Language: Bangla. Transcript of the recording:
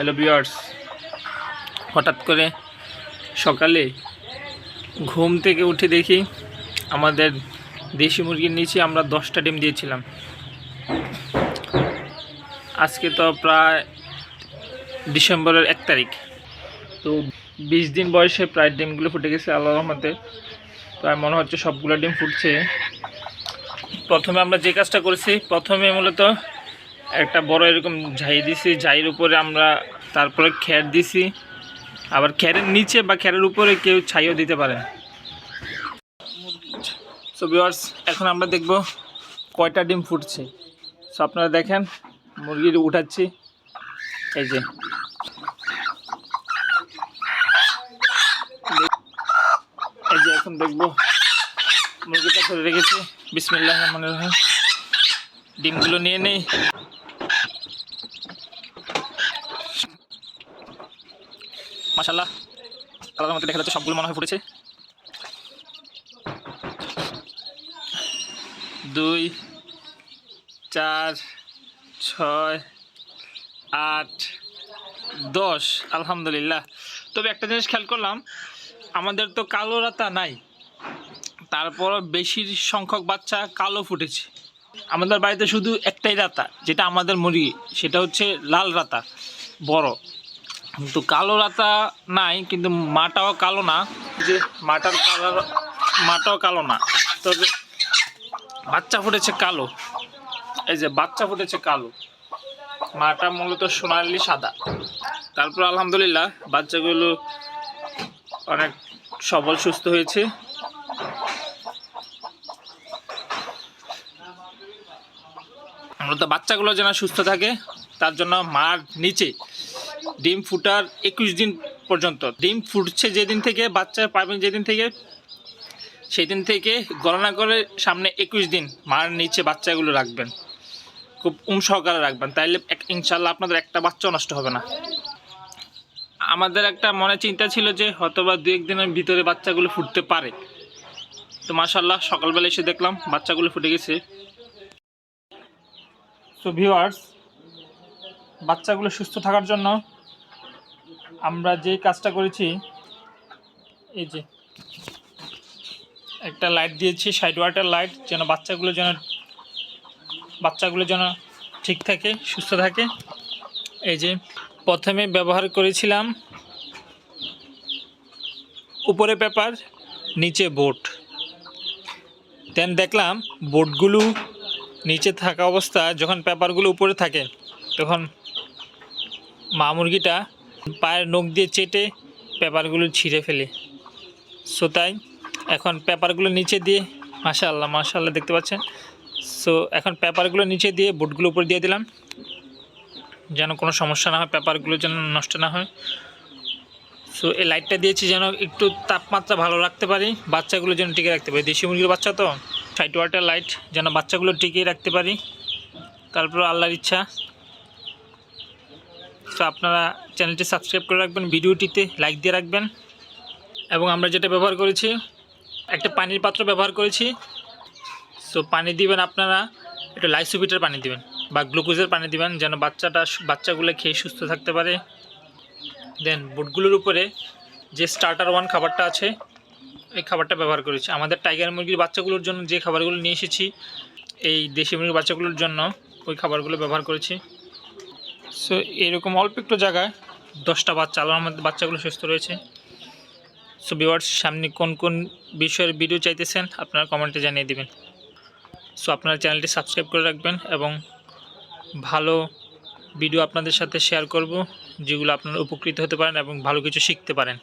হ্যালো বিয়ার্স হঠাৎ করে সকালে ঘুম থেকে উঠে দেখি আমাদের দেশি মুরগির নিচে আমরা দশটা ডিম দিয়েছিলাম। আজকে তো প্রায় ডিসেম্বরের এক তারিখ। তো বিশ দিন বয়সে প্রায় ডিমগুলো ফুটে গেছে আল্লাহ রহমতে। প্রায় মনে হচ্ছে সবগুলো ডিম ফুটছে। প্রথমে আমরা যে কাজটা করেছি, প্রথমে মূলত একটা বড় এরকম ঝাই দিছি, ঝাইয়ের উপরে আমরা তারপরে খ্যার দিছি। আবার খ্যারের নিচে বা খ্যারের উপরে কেউ ছাইও দিতে পারে সো ভিউয়ার্স এখন আমরা দেখব কয়টা ডিম ফুটছে। সো আপনারা দেখেন, মুরগির উঠাচ্ছি। এই যে। এই যে এখন দেখব মুরগিটা ধরে রেখেছি। বিসমিল্লাহ রহমান রহিম। ডিমগুলো নিয়ে নেই। মাশাল্লাহ আলাদার মধ্যে দেখা যাচ্ছে সবগুলো মনে হয় ফুটেছে। দুই, চার, ছয়, আট, দশ। আলহামদুলিল্লাহ। তবে একটা জিনিস খেয়াল করলাম, আমাদের তো কালো রাতা নাই। তারপর বেশির সংখ্যক বাচ্চা কালো ফুটেছে। আমাদের বাড়িতে শুধু একটাই রাতা, যেটা আমাদের মুরগি, সেটা হচ্ছে লাল রাতা, বড়। কিন্তু কালো রাতা নাই, কিন্তু মাটাও কালো না। যে মাটার কালার, মাটাও কালো না। তবে বাচ্চা ফুটেছে কালো। এই যে বাচ্চা ফুটেছে কালো। মাটা মূলত সোনালি সাদা। তারপর আলহামদুলিল্লাহ বাচ্চাগুলো অনেক সবল, সুস্থ হয়েছে। মূলত বাচ্চাগুলো যেন সুস্থ থাকে, তার জন্য মার নিচে ডিম ফুটার একুশ দিন পর্যন্ত। ডিম ফুটছে যেদিন থেকে বাচ্চা পাবেন যেদিন থেকে সেই দিন থেকে গণনা করে সামনে একুশ দিন মার নিচে বাচ্চাগুলো রাখবেন। খুব উম সহকারে রাখবেন। তাইলে ইনশাল্লাহ আপনাদের একটা বাচ্চাও নষ্ট হবে না। আমাদের একটা মনে চিন্তা ছিল যে হয়তোবা দু এক দিনের ভিতরে বাচ্চাগুলো ফুটতে পারে। তো মাশাল্লাহ সকালবেলা এসে দেখলাম বাচ্চাগুলো ফুটে গেছে। সো ভিউয়ার্স বাচ্চাগুলো সুস্থ থাকার জন্য আমরা যে কাজটা করেছি, এই যে একটা লাইট দিয়েছি সাইড ওয়াটার লাইট যেন বাচ্চাগুলো যেন বাচ্চাগুলো যেন ঠিক থাকে, সুস্থ থাকে। এই যে প্রথমে ব্যবহার করেছিলাম উপরে পেপার নিচে বোট দেন দেখলাম বোটগুলো নিচে থাকা অবস্থা যখন পেপারগুলো উপরে থাকে, তখন মা মুরগিটা পায়ের নখ দিয়ে চেটে পেপারগুলো ছিঁড়ে ফেলে। সো তাই এখন পেপারগুলো নিচে দিয়ে, মাশাআল্লাহ মাশাআল্লাহ দেখতে পাচ্ছেন? সো এখন পেপারগুলো নিচে দিয়ে বুটগুলো উপরে দিয়ে দিলাম। যেন কোনো সমস্যা না হয়, পেপারগুলো যেন নষ্ট না হয়। সো এই লাইটটা দিয়েছি যেন একটু তাপমাত্রা ভালো রাখতে পারি, বাচ্চাগুলো যেন টিকে রাখতে পারি। দেশি মুরগির বাচ্চা তো? সাইড ওয়াটার লাইট যেন বাচ্চাগুলো টিকিয়ে রাখতে পারি। তারপর আল্লাহর ইচ্ছা তো আপনারা চ্যানেলটি সাবস্ক্রাইব করে রাখবেন, ভিডিওটিতে লাইক দিয়ে রাখবেন। এবং আমরা যেটা ব্যবহার করেছি, একটা পানির পাত্র ব্যবহার করেছি। সো পানি দিবেন আপনারা একটু লাইসোভিটার পানি দিবেন বা গ্লুকোজের পানি দিবেন যেন বাচ্চাটা বাচ্চাগুলো খেয়ে সুস্থ থাকতে পারে। দেন বুটগুলোর উপরে যে স্টার্টার ওয়ান খাবারটা আছে, এই খাবারটা ব্যবহার করেছি। আমাদের টাইগার মুরগির বাচ্চাগুলোর জন্য যে খাবারগুলো নিয়ে এসেছি, এই দেশি মুরগির বাচ্চাগুলোর জন্য ওই খাবারগুলো ব্যবহার করেছি। সো এরকম অল্প একটু জায়গায় দশটা বাচ্চা আলোর মধ্যে বাচ্চাগুলো সুস্থ রয়েছে। সো ভিওয়ার্স সামনে কোন কোন বিষয়ের ভিডিও চাইতেছেন, আপনারা কমেন্টে জানিয়ে দেবেন। সো আপনার চ্যানেলটি সাবস্ক্রাইব করে রাখবেন এবং ভালো ভিডিও আপনাদের সাথে শেয়ার করব, যেগুলো আপনারা উপকৃত হতে পারেন এবং ভালো কিছু শিখতে পারেন।